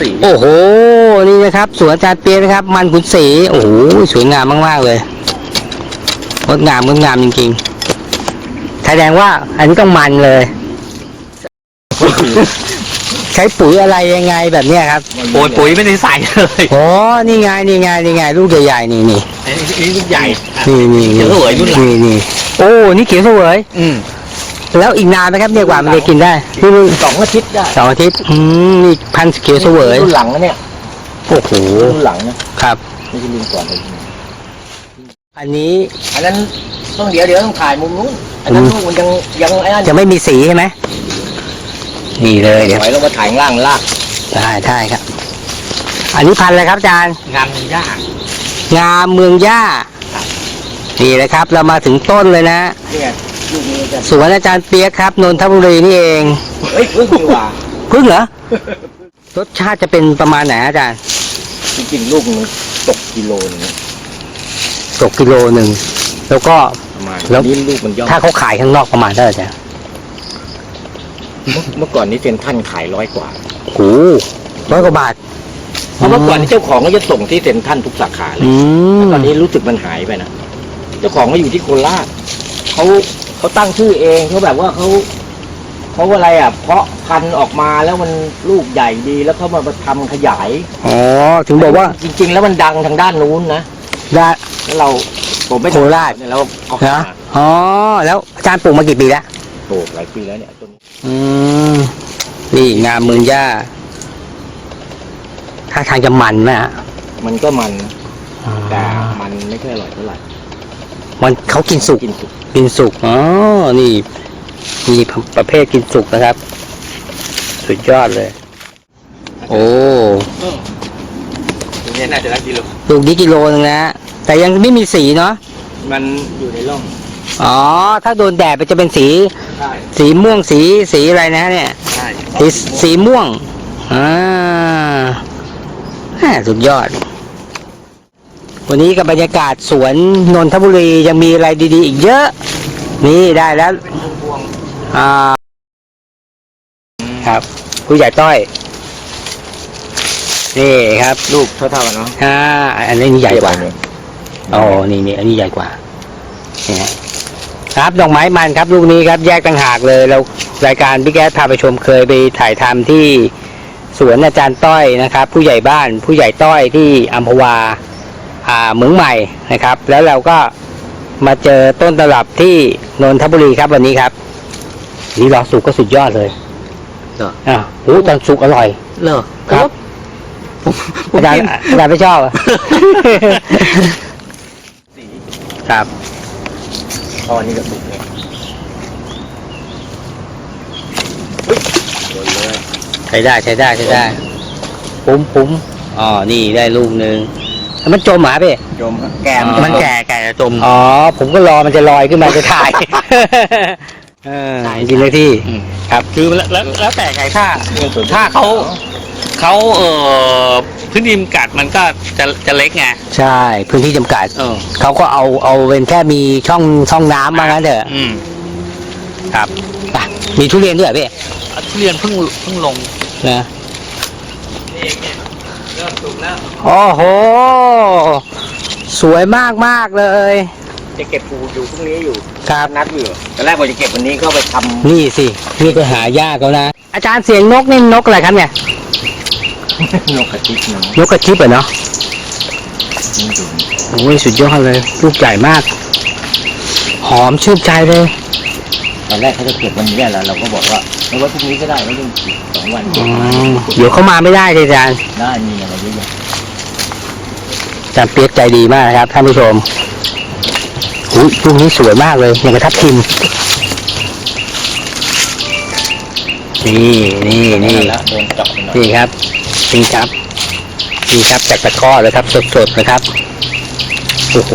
สีโอ้โห นี่นะครับ สวนอาจารย์เปียกนะครับ มันขุนศรีโอ้โห สวยงามมาก ๆ เลยงดงามงดงามจริงๆ แสดงว่าอันนี้ต้องมันเลย ใช้ปุ๋ยอะไรยังไงแบบเนี้ยครับ โอ้ยปุ๋ยไม่ได้ใส่เลยโอ้นี่ไงนี่ไงนี่ไงลูกใหญ่ๆนี่นี่อันนี้นี่ลูกใหญ่นี่นี่เขียวเสวยรุ่นหลังนี่นี่โอ้ นี่เขียวเสวย อืม แล้วอีกนานไหมครับเนี่ยกว่ามันจะกินได้นี่นี่สองอาทิตย์ได้สองอาทิตย์อืมนี่พันธุ์เขียวเสวยรุ่นหลังนะเนี่ยโอ้โหรุ่นหลังนะครับไม่ใช่รุ่นก่อนเลยอันนี้อันนั้นต้องเดี๋ยวเดี๋ยวต้องถ่ายมุมนู้นอันนั้นอืมลูกมันยังยังไอ้นั่นจะไม่มีสีใช่ไหมนี่เลยเดี๋ยวถอยลงมาถ่ายข้างล่างลากได้ได้ครับ อันนี้พันธุ์อะไรครับอาจารย์งามยากงามเมืองย่านี่นะครับ เรามาถึงต้นเลยนะเนี่ย ลูกนี้จะสวนอาจารย์เปียกครับนนทบุรีนี่เองเฮ้ยเพิ่งดีกว่าพึ่งเหรอ รสชาติจะเป็นประมาณไหนอาจารย์จริงๆลูกนึงตกกิโลนึงตกกิโลหนึ่งแล้วก็ ประมาณแล้ว นี้ลูกมันย่อมถ้าเขาขายข้างนอกประมาณเท่าไหร่อาจารย์เมื่อเมื่อก่อนนี้เซนท่านขายร้อยกว่าโอ้โหร้อยกว่าบาทเพราะเมื่อก่อนนี้เจ้าของก็จะส่งที่เซนท่านทุกสาขาเลยอืมตอนนี้รู้สึกมันหายไปนะเจ้าของก็อยู่ที่โคราชเขา เขาตั้งชื่อเองเขาแบบว่าเขาเขาอะไรอะ เพาะพันธุ์ออกมาแล้วมันลูกใหญ่ดีแล้วเขามาทำขยายอ๋อ ถึงบอกว่าจริง ๆ แล้วมันดังทางด้านนู้นนะได้ แล้วเราผมไม่โคราช เนี่ยเราเอานะอ๋อ แล้วอาจารย์ปลูกมากี่ปีแล้ว ปลูกหลายปีแล้วเนี่ยต้นอืม นี่งามเมืองย่าถ้าทางจะมันนะฮะมันก็มันนะอ่าแต่มันไม่ค่อยอร่อยเท่าไหร่ มันเขากินสุกกินสุก กินสุก อ๋อ นี่ มีประเภทกินสุกนะครับ สุดยอดเลย โอ้ตรงนี้น่าจะได้กิโลลูกนี้กิโลนึงนะ แต่ยังไม่มีสีเนาะ มันอยู่ในร่อง อ๋อ ถ้าโดนแดดมันจะเป็นสีใช่สีม่วง สี สีอะไรนะ เนี่ยใช่สี สีม่วง อ่าแหม่สุดยอด วันนี้กับบรรยากาศสวนนนทบุรียังมีอะไรดีๆ อีกเยอะ นี่ได้แล้วเป็นพวงอ่าครับผู้ใหญ่ต้อย นี่ครับๆลูกเท่าๆกันเนาะอ่าอันนี้ใหญ่กว่าเนี่ยอ๋อนี่นี่อันนี้ใหญ่กว่านี่ฮะครับดอกไม้มันครับ ลูกนี้ครับ แยกต่างหากเลยเรารายการพี่แก๊สพาไปชมเคยไปถ่ายทำที่สวนอาจารย์ต้อยนะครับ ผู้ใหญ่บ้านผู้ใหญ่ต้อยที่อัมพวาอ่า เหมืองใหม่นะครับ แล้วเราก็มาเจอต้นตลับที่นนทบุรีครับวันนี้ครับนี่รอสุกก็สุดยอดเลยเหรออ่าโอ้ตอนสุกอร่อยเหรอครับผมผมอาจารย์กินอาจารย์ไม่ชอบเหรอสีครับพอนี่ก็สุกเลยอุ๊ยโดนเลยใช้ได้ใช้ได้ใช้ได้ปุ้มปุ้มอ๋อนี่ได้ลูกหนึ่งแล้ว มันจมหมาพี่ จมครับแก่อ๋อมันแก่แก่จะจม อ๋อ ผมก็รอมันจะลอยขึ้นมาจะถ่าย เออใช่ จริงเลยที่อืมครับ คือแล้วแล้วแล้วแต่ไงถ้า ถ้าถ้าเขา เขาเอ่อพื้นที่จำกัดมันก็จะจะเล็กไงใช่ พื้นที่จำกัด เออ เขาก็เอาเอาเป็นแค่มีช่องช่องน้ำมางั้นเถอะอืมครับไปมีทุเรียนด้วยเหรอพี่ ทุเรียนเพิ่งเพิ่งลงนะนี่เองเนี่ยเริ่มสุกแล้ว โอ้โห สวยมากมากๆเลย จะเก็บปูอยู่พรุ่งนี้อยู่ครับ นัดอยู่ตอนแรกว่าจะเก็บวันนี้ก็ไปทำนี่สินี่ก็หายากแล้วนะ อาจารย์เสียงนกนี่นกอะไรครับเนี่ยนกกระติกเนาะนกกระชิบเหรอเนาะ นี่ดูโอ้ยสุดยอดเลย ลูกใหญ่มาก หอมชื่นใจเลย ตอนแรกเขาจะเก็บวันนี้แหละเราก็บอกว่าไม่ว่าพรุ่งนี้ก็ได้ไม่ต้องอีกสองวันอืมเดี๋ยวเข้ามาไม่ได้เลยอาจารย์ได้มีอะไรเยอะแยะอาจารย์เปียกใจดีมากนะครับท่านผู้ชมอุ้ยลูกนี้สวยมากเลยอย่างกระทับทิมนี่นี่นี่แล้วโดนจับไปหน่อยนี่ครับนี่ครับนี่ครับจากตะกร้อเลยครับสดๆนะครับโอ้โห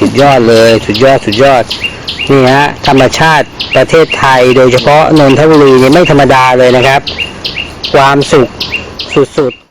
สุดยอดเลย สุดยอดสุดยอด นี่ฮะธรรมชาติประเทศไทย โดยเฉพาะนนทบุรีนี่ไม่ธรรมดาเลยนะครับ ความสุขสุดๆ